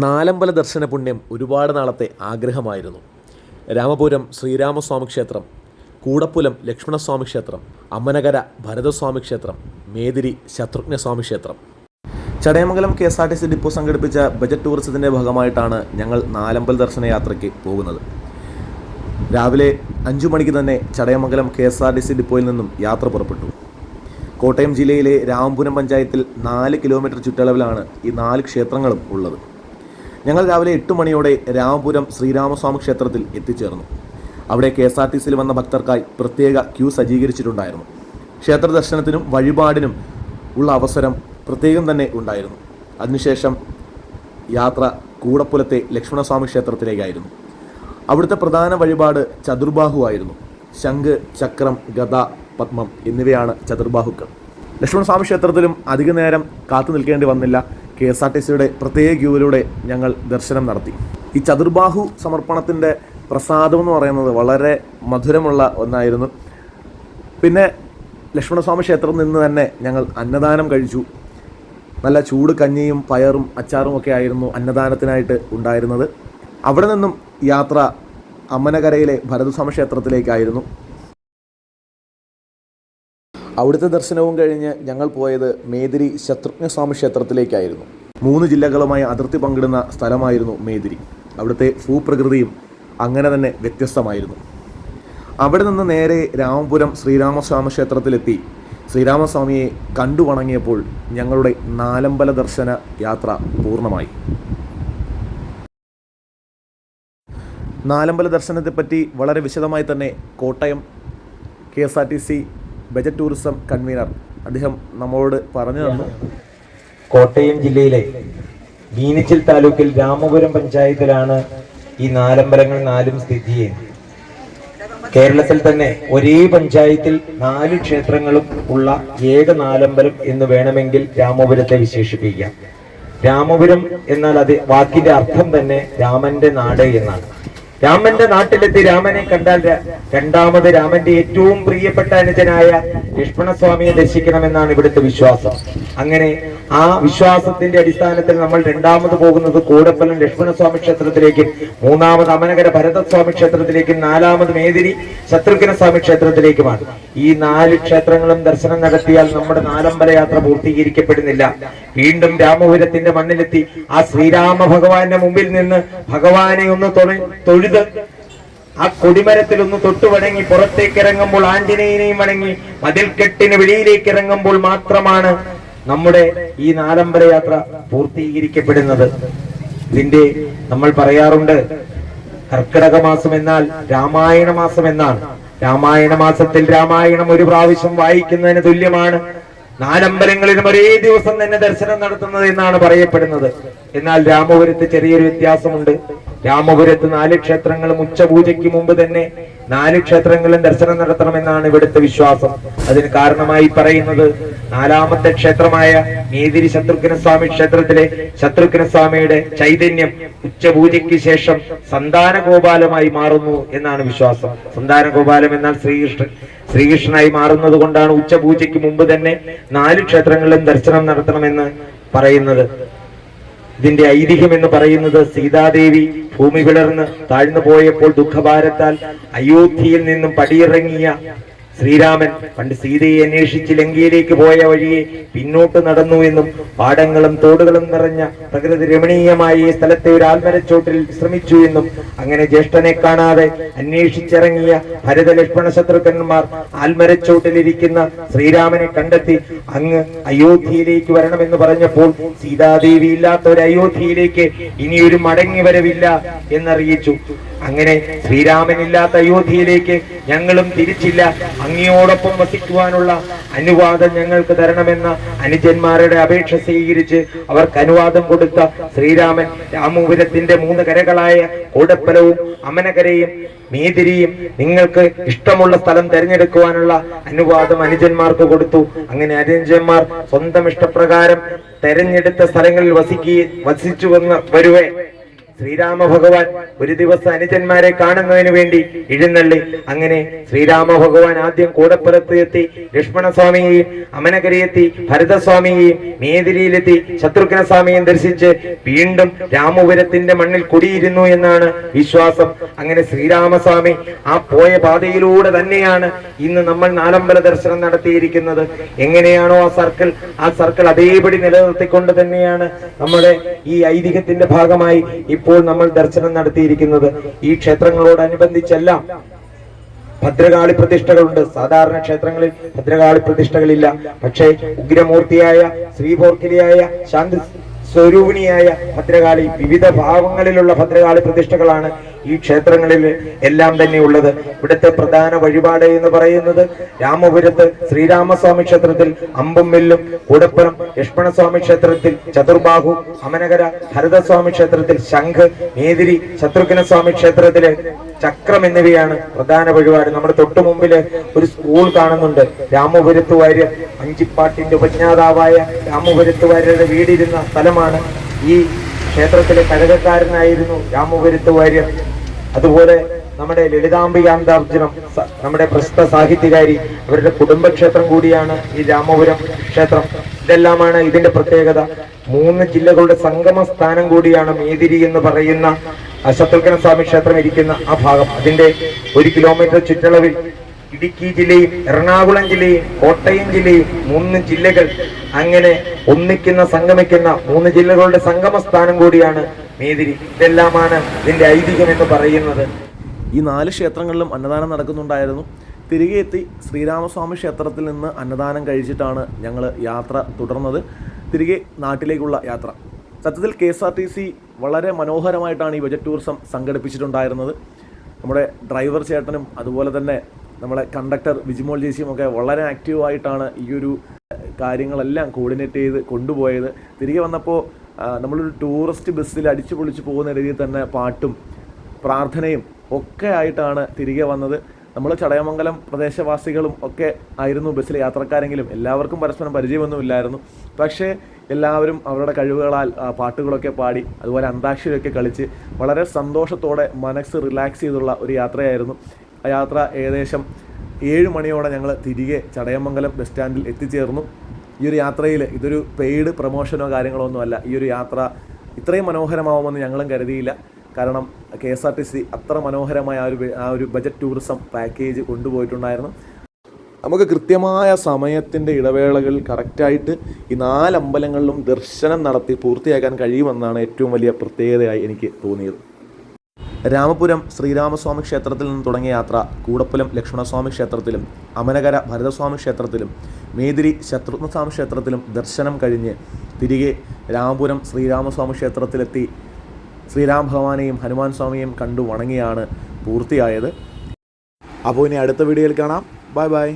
നാലമ്പല ദർശന പുണ്യം ഒരുപാട് നാളത്തെ ആഗ്രഹമായിരുന്നു. രാമപുരം ശ്രീരാമസ്വാമി ക്ഷേത്രം കൂടപ്പുലം ലക്ഷ്മണസ്വാമി ക്ഷേത്രം അമ്മനകര ഭരതസ്വാമി ക്ഷേത്രം മേതിരി ശത്രുഘ്നസ്വാമി ക്ഷേത്രം. Chadayamangalam K S R T C depot സംഘടിപ്പിച്ച ബജറ്റ് ടൂറിസത്തിന്റെ ഭാഗമായിട്ടാണ് ഞങ്ങൾ നാലമ്പൽ ദർശന യാത്രയ്ക്ക് പോകുന്നത്. രാവിലെ അഞ്ചു മണിക്ക് തന്നെ Chadayamangalam K S R T C ഡിപ്പോയിൽ നിന്നും യാത്ര പുറപ്പെട്ടു. കോട്ടയം ജില്ലയിലെ രാമപുരം പഞ്ചായത്തിൽ നാല് കിലോമീറ്റർ ചുറ്റളവിലാണ് ഈ നാല് ക്ഷേത്രങ്ങളും ഉള്ളത്. ഞങ്ങൾ രാവിലെ എട്ട് മണിയോടെ രാമപുരം ശ്രീരാമസ്വാമി ക്ഷേത്രത്തിൽ എത്തിച്ചേർന്നു. അവിടെ കെ എസ് ആർ ടി സിയിൽ വന്ന ഭക്തർക്കായി പ്രത്യേക ക്യൂ സജ്ജീകരിച്ചിട്ടുണ്ടായിരുന്നു. ക്ഷേത്ര ദർശനത്തിനും വഴിപാടിനും ഉള്ള അവസരം പ്രത്യേകം തന്നെ ഉണ്ടായിരുന്നു. അതിനുശേഷം യാത്ര കൂടപ്പുലത്തെ ലക്ഷ്മണസ്വാമി ക്ഷേത്രത്തിലേക്കായിരുന്നു. അവിടുത്തെ പ്രധാന വഴിപാട് ചതുർബാഹു ആയിരുന്നു. ശംഖ് ചക്രം ഗത പത്മം എന്നിവയാണ് ചതുർബാഹുക്കൾ. ലക്ഷ്മണസ്വാമി ക്ഷേത്രത്തിലും അധിക നേരം കാത്തു നിൽക്കേണ്ടി വന്നില്ല. കെ എസ് ആർ ടി സിയുടെ പ്രത്യേക ക്യൂവിലൂടെ ഞങ്ങൾ ദർശനം നടത്തി. ഈ ചതുർബാഹു സമർപ്പണത്തിന്റെ പ്രസാദം എന്ന് പറയുന്നത് വളരെ മധുരമുള്ള ഒന്നായിരുന്നു. പിന്നെ ലക്ഷ്മണസ്വാമി ക്ഷേത്രത്തിൽ നിന്ന് തന്നെ ഞങ്ങൾ അന്നദാനം കഴിച്ചു. നല്ല ചൂട് കഞ്ഞിയും പയറും അച്ചാറും ഒക്കെ ആയിരുന്നു അന്നദാനത്തിനായിട്ട് ഉണ്ടായിരുന്നത്. അവിടെ നിന്നും യാത്ര അമ്മനകരയിലെ ഭരതസ്വാമി ക്ഷേത്രത്തിലേക്കായിരുന്നു. അവിടുത്തെ ദർശനവും കഴിഞ്ഞ് ഞങ്ങൾ പോയത് മേതിരി ശത്രുഘ്നസ്വാമി ക്ഷേത്രത്തിലേക്കായിരുന്നു. മൂന്ന് ജില്ലകളുമായി അതിർത്തി പങ്കിടുന്ന സ്ഥലമായിരുന്നു മേതിരി. അവിടുത്തെ ഭൂപ്രകൃതിയും അങ്ങനെ തന്നെ വ്യത്യസ്തമായിരുന്നു. അവിടെ നിന്ന് നേരെ രാമപുരം ശ്രീരാമസ്വാമി ക്ഷേത്രത്തിലെത്തി. ശ്രീരാമസ്വാമിയെ കണ്ടു വണങ്ങിയപ്പോൾ ഞങ്ങളുടെ നാലമ്പല ദർശന യാത്ര പൂർണമായി. നാലമ്പല ദർശനത്തെപ്പറ്റി വളരെ വിശദമായി തന്നെ Kottayam K S R T C budget tourism convener. അദ്ദേഹം നമ്മളോട് പറഞ്ഞു തന്നു. കോട്ടയം ജില്ലയിലെ മീനച്ചിൽ താലൂക്കിൽ രാമപുരം പഞ്ചായത്തിലാണ് ഈ നാലമ്പലങ്ങൾ നാലും സ്ഥിതി ചെയ്യുന്നത്. കേരളത്തിൽ തന്നെ ഒരേ പഞ്ചായത്തിൽ നാല് ക്ഷേത്രങ്ങളും ഉള്ള ഏക നാലമ്പലം എന്ന് വേണമെങ്കിൽ രാമപുരത്തെ വിശേഷിപ്പിക്കാം. രാമപുരം എന്നാൽ അത് വാക്കിന്റെ അർത്ഥം തന്നെ രാമന്റെ നാട് എന്നാണ്. രാമന്റെ നാട്ടിലെത്തി രാമനെ കണ്ടാൽ രണ്ടാമത് രാമന്റെ ഏറ്റവും പ്രിയപ്പെട്ട അനുജനായ ലക്ഷ്മണസ്വാമിയെ ദർശിക്കണമെന്നാണ് ഇവിടുത്തെ വിശ്വാസം. അങ്ങനെ ആ വിശ്വാസത്തിന്റെ അടിസ്ഥാനത്തിൽ നമ്മൾ രണ്ടാമത് പോകുന്നത് കൂടപ്പലം ലക്ഷ്മണസ്വാമി ക്ഷേത്രത്തിലേക്കും മൂന്നാമത് അമനകര ഭരതസ്വാമി ക്ഷേത്രത്തിലേക്കും നാലാമത് മേദിനി ശത്രുഘ്ന സ്വാമി ക്ഷേത്രത്തിലേക്കുമാണ്. ഈ നാല് ക്ഷേത്രങ്ങളും ദർശനം നടത്തിയാൽ നമ്മുടെ നാലമ്പല യാത്ര പൂർത്തീകരിക്കപ്പെടുന്നില്ല. വീണ്ടും രാമപുരത്തിന്റെ മണ്ണിലെത്തി. ആ ശ്രീരാമ ഭഗവാന്റെ മുമ്പിൽ നിന്ന് ഭഗവാനെ ഒന്ന് തൊഴ- തൊഴുത് ആ കൊടിമരത്തിൽ ഒന്ന് തൊട്ടു വണങ്ങി പുറത്തേക്ക് ഇറങ്ങുമ്പോൾ ആഞ്ജനേയനെയും വണങ്ങി മതിൽക്കെട്ടിന് വെളിയിലേക്ക് ഇറങ്ങുമ്പോൾ മാത്രമാണ് നമ്മുടെ ഈ നാലമ്പല യാത്ര പൂർത്തീകരിക്കപ്പെടുന്നത്. ഇതിന്റെ നമ്മൾ പറയാറുണ്ട് കർക്കിടക മാസം എന്നാൽ രാമായണ മാസം എന്നാണ്. രാമായണ മാസത്തിൽ രാമായണം ഒരു പ്രാവശ്യം വായിക്കുന്നതിന് തുല്യമാണ്. നാലമ്പലങ്ങളിലും ഒരേ ദിവസം തന്നെ ദർശനം നടത്തുന്നത് എന്നാണ് പറയപ്പെടുന്നത്. എന്നാൽ രാമപുരത്ത് ചെറിയൊരു വ്യത്യാസമുണ്ട്. രാമപുരത്ത് നാല് ക്ഷേത്രങ്ങളും ഉച്ചപൂജയ്ക്ക് മുമ്പ് തന്നെ നാല് ക്ഷേത്രങ്ങളും ദർശനം നടത്തണമെന്നാണ് ഇവിടുത്തെ വിശ്വാസം. അതിന് കാരണമായി പറയുന്നത് നാലാമത്തെ ക്ഷേത്രമായ മേതിരി ശത്രുഘ്ന സ്വാമി ക്ഷേത്രത്തിലെ ശത്രുഘ്ന സ്വാമിയുടെ ചൈതന്യം ഉച്ചപൂജയ്ക്ക് ശേഷം സന്താന ഗോപാലമായി മാറുന്നു എന്നാണ് വിശ്വാസം. സന്താന ഗോപാലം എന്നാൽ ശ്രീകൃഷ്ണൻ. ശ്രീകൃഷ്ണനായി മാറുന്നത് കൊണ്ടാണ് ഉച്ചപൂജയ്ക്ക് മുമ്പ് തന്നെ നാല് ക്ഷേത്രങ്ങളിലും ദർശനം നടത്തണമെന്ന് പറയുന്നത്. ഇതിന്റെ ഐതിഹ്യം എന്ന് പറയുന്നത് സീതാദേവി ഭൂമി പിളർന്ന് താഴ്ന്നു പോയപ്പോൾ ദുഃഖഭാരത്താൽ അയോധ്യയിൽ നിന്നും പടിയിറങ്ങിയ ശ്രീരാമൻ പണ്ട് സീതയെ അന്വേഷിച്ച് ലങ്കയിലേക്ക് പോയ വഴിയെ പിന്നോട്ട് നടന്നു എന്നും പാടങ്ങളും തോടുകളും നിറഞ്ഞ പ്രകൃതി രമണീയമായ ഈ സ്ഥലത്തെ ഒരു ആൽമരച്ചോട്ടിൽ ശ്രമിച്ചു എന്നും അങ്ങനെ ജ്യേഷ്ഠനെ കാണാതെ അന്വേഷിച്ചിറങ്ങിയ ഭരത ലക്ഷ്മണ ശത്രുഘ്നന്മാർ ആൽമരച്ചോട്ടിലിരിക്കുന്ന ശ്രീരാമനെ കണ്ടെത്തി അങ്ങ് അയോധ്യയിലേക്ക് വരണമെന്ന് പറഞ്ഞപ്പോൾ സീതാദേവി ഇല്ലാത്ത ഒരു അയോധ്യയിലേക്ക് ഇനി ഒരു മടങ്ങി വരവില്ല എന്നറിയിച്ചു. അങ്ങനെ ശ്രീരാമനില്ലാത്ത അയോധ്യയിലേക്ക് ഞങ്ങളും തിരിച്ചില്ല. അങ്ങയോടൊപ്പം വസിക്കുവാനുള്ള അനുവാദം ഞങ്ങൾക്ക് തരണമെന്ന അനുജന്മാരുടെ അപേക്ഷ സ്വീകരിച്ച് അവർക്ക് അനുവാദം കൊടുത്ത ശ്രീരാമൻ രാമപുരത്തിന്റെ മൂന്ന് കരകളായ കൂടപ്പലവും അമനകരയും മീതിരിയും നിങ്ങൾക്ക് ഇഷ്ടമുള്ള സ്ഥലം തിരഞ്ഞെടുക്കുവാനുള്ള അനുവാദം അനുജന്മാർക്ക് കൊടുത്തു. അങ്ങനെ അനുജന്മാർ സ്വന്തം ഇഷ്ടപ്രകാരം തെരഞ്ഞെടുത്ത സ്ഥലങ്ങളിൽ വസിക്കുകയും വസിച്ചു വന്ന് വരുവേ. ശ്രീരാമ ഭഗവാൻ ഒരു ദിവസം അനുജന്മാരെ കാണുന്നതിന് വേണ്ടി എഴുന്നള്ളി അങ്ങനെ ശ്രീരാമ ഭഗവാൻ ആദ്യം കൂടപ്പുറത്ത് എത്തി ലക്ഷ്മണസ്വാമിയെയും അമനകരയെത്തി ഭരതസ്വാമിയെയും മേതിരിയിലെത്തി ശത്രുഘ്ന സ്വാമിയെയും ദർശിച്ച് വീണ്ടും രാമപുരത്തിന്റെ മണ്ണിൽ കുടിയിരുന്നു എന്നാണ് വിശ്വാസം. അങ്ങനെ ശ്രീരാമസ്വാമി ആ പോയ പാതയിലൂടെ തന്നെയാണ് ഇന്ന് നമ്മൾ നാലമ്പല ദർശനം നടത്തിയിരിക്കുന്നത്. എങ്ങനെയാണോ ആ സർക്കിൾ ആ സർക്കിൾ അതേപടി നിലനിർത്തിക്കൊണ്ട് തന്നെയാണ് നമ്മുടെ ഈ ഐതിഹ്യത്തിന്റെ ഭാഗമായി ഇപ്പോൾ നമ്മൾ ദർശനം നടത്തിയിരിക്കുന്നത് ഈ ക്ഷേത്രങ്ങളോടനുബന്ധിച്ചെല്ലാം. ഭദ്രകാളി പ്രതിഷ്ഠകളുണ്ട്. സാധാരണ ക്ഷേത്രങ്ങളിൽ ഭദ്രകാളി പ്രതിഷ്ഠകളില്ല. പക്ഷേ ഉഗ്രമൂർത്തിയായ ശ്രീപോർക്കിലിയായ ശാന്തി സ്വരൂപിണിയായ ഭദ്രകാളി വിവിധ ഭാവങ്ങളിലുള്ള ഭദ്രകാളി പ്രതിഷ്ഠകളാണ് ഈ ക്ഷേത്രങ്ങളിൽ എല്ലാം തന്നെ ഉള്ളത്. ഇവിടുത്തെ പ്രധാന വഴിപാട് എന്ന് പറയുന്നത് രാമപുരത്ത് ശ്രീരാമസ്വാമി ക്ഷേത്രത്തിൽ അമ്പും വെല്ലും കൂടപ്പുറം ലക്ഷ്മണസ്വാമി ക്ഷേത്രത്തിൽ ചതുർബാഹു അമനകര ഭരതസ്വാമി ക്ഷേത്രത്തിൽ ശംഖ് മേതിരി ശത്രുഘ്നസ്വാമി ക്ഷേത്രത്തിലെ ചക്രം എന്നിവയാണ് പ്രധാന വഴിപാട് നമ്മുടെ തൊട്ടു മുമ്പിൽ ഒരു സ്കൂൾ കാണുന്നുണ്ട്. രാമപുരത്ത് വാര്യർ അഞ്ചിപ്പാട്ടിന്റെ ഉപജ്ഞാതാവായ രാമപുരത്ത് വാര്യരുടെ വീടിരുന്ന സ്ഥലമാണ്. ഈ ക്ഷേത്രത്തിലെ കഴകക്കാരനായിരുന്നു രാമപുരത്ത് വാര്യർ. അതുപോലെ നമ്മുടെ ലളിതാംബികാന്താർജുനം നമ്മുടെ പ്രസിദ്ധ സാഹിത്യകാരി അവരുടെ കുടുംബക്ഷേത്രം കൂടിയാണ് ഈ രാമപുരം ക്ഷേത്രം. ഇതെല്ലാമാണ് ഇതിന്റെ പ്രത്യേകത. മൂന്ന് ജില്ലകളുടെ സംഗമ സ്ഥാനം കൂടിയാണ് മേതിരി എന്ന് പറയുന്ന ശത്രുഘ്ന സ്വാമി ക്ഷേത്രം ഇരിക്കുന്ന ആ ഭാഗം. അതിന്റെ ഒരു കിലോമീറ്റർ ചുറ്റളവിൽ ഇടുക്കി ജില്ലയും എറണാകുളം ജില്ലയും കോട്ടയം ജില്ലയും മൂന്ന് ജില്ലകൾ അങ്ങനെ ഒന്നിക്കുന്ന സംഗമിക്കുന്ന മൂന്ന് ജില്ലകളുടെ സംഗമ സ്ഥാനം കൂടിയാണ് മേതിരി. ഇതെല്ലാമാണ് ഇതിന്റെ ഐതിഹ്യം എന്ന് പറയുന്നത്. ഈ നാല് ക്ഷേത്രങ്ങളിലും അന്നദാനം നടക്കുന്നുണ്ടായിരുന്നു. തിരികെ എത്തി ശ്രീരാമസ്വാമി ക്ഷേത്രത്തിൽ നിന്ന് അന്നദാനം കഴിച്ചിട്ടാണ് ഞങ്ങൾ യാത്ര തുടർന്നത്. തിരികെ നാട്ടിലേക്കുള്ള യാത്ര. സത്യത്തിൽ K S R T C വളരെ മനോഹരമായിട്ടാണ് ഈ ബജറ്റ് ടൂറിസം സംഘടിപ്പിച്ചിട്ടുണ്ടായിരുന്നത്. നമ്മുടെ ഡ്രൈവർ ചേട്ടനും അതുപോലെ തന്നെ നമ്മുടെ കണ്ടക്ടർ വിജിമോൾ ചേച്ചിയും ഒക്കെ വളരെ ആക്റ്റീവായിട്ടാണ് ഈ ഒരു കാര്യങ്ങളെല്ലാം കോർഡിനേറ്റ് ചെയ്ത് കൊണ്ടുപോയത്. തിരികെ വന്നപ്പോൾ നമ്മളൊരു ടൂറിസ്റ്റ് ബസ്സിൽ അടിച്ചു പൊളിച്ച് പോകുന്ന രീതിയിൽ തന്നെ പാട്ടും പ്രാർത്ഥനയും ഒക്കെ ആയിട്ടാണ് തിരികെ വന്നത്. നമ്മൾ ചടയമംഗലം പ്രദേശവാസികളും ഒക്കെ ആയിരുന്നു ബസ്സിലെ യാത്രക്കാരെങ്കിലും. എല്ലാവർക്കും പരസ്പരം പരിചയമൊന്നുമില്ലായിരുന്നു. പക്ഷേ എല്ലാവരും അവരുടെ കഴിവുകളാൽ പാട്ടുകളൊക്കെ പാടി അതുപോലെ അന്താക്ഷരിയൊക്കെ കളിച്ച് വളരെ സന്തോഷത്തോടെ മനസ്സ് റിലാക്സ് ചെയ്തുള്ള ഒരു യാത്രയായിരുന്നു. ആ യാത്ര ഏകദേശം ഏഴ് മണിയോടെ ഞങ്ങൾ തിരികെ ചടയമംഗലം ബസ് സ്റ്റാൻഡിൽ എത്തിച്ചേർന്നു. ഈ ഒരു യാത്രയിൽ ഇതൊരു പെയ്ഡ് പ്രൊമോഷനോ കാര്യങ്ങളോ ഒന്നുമല്ല. ഈ ഒരു യാത്ര ഇത്രയും മനോഹരമാവുമെന്ന് ഞങ്ങളും കരുതിയില്ല. കാരണം K S R T C അത്ര മനോഹരമായ ആ ഒരു ആ ഒരു ബജറ്റ് ടൂറിസം പാക്കേജ് കൊണ്ടുപോയിട്ടുണ്ടായിരുന്നു. നമുക്ക് കൃത്യമായ സമയത്തിന്റെ ഇടവേളകളിൽ കറക്റ്റായിട്ട് ഈ നാല് അമ്പലങ്ങളിലും ദർശനം നടത്തി പൂർത്തിയാക്കാൻ കഴിയുമെന്നാണ് ഏറ്റവും വലിയ പ്രത്യേകതയായി എനിക്ക് തോന്നിയത്. രാമപുരം ശ്രീരാമസ്വാമി ക്ഷേത്രത്തിൽ നിന്ന് തുടങ്ങിയ യാത്ര കൂടപ്പുലം ലക്ഷ്മണസ്വാമി ക്ഷേത്രത്തിലും അമനകര ഭരതസ്വാമി ക്ഷേത്രത്തിലും മേതിരി ശത്രുഘ്നസ്വാമി ക്ഷേത്രത്തിലും ദർശനം കഴിഞ്ഞ് തിരികെ രാമപുരം ശ്രീരാമസ്വാമി ക്ഷേത്രത്തിലെത്തി ശ്രീരാം ഭഗവാനെയും ഹനുമാൻ സ്വാമിയെയും കണ്ടു വണങ്ങിയാണ് പൂർത്തിയായത്. അപ്പോൾ ഇനി അടുത്ത വീഡിയോയിൽ കാണാം. Bye bye.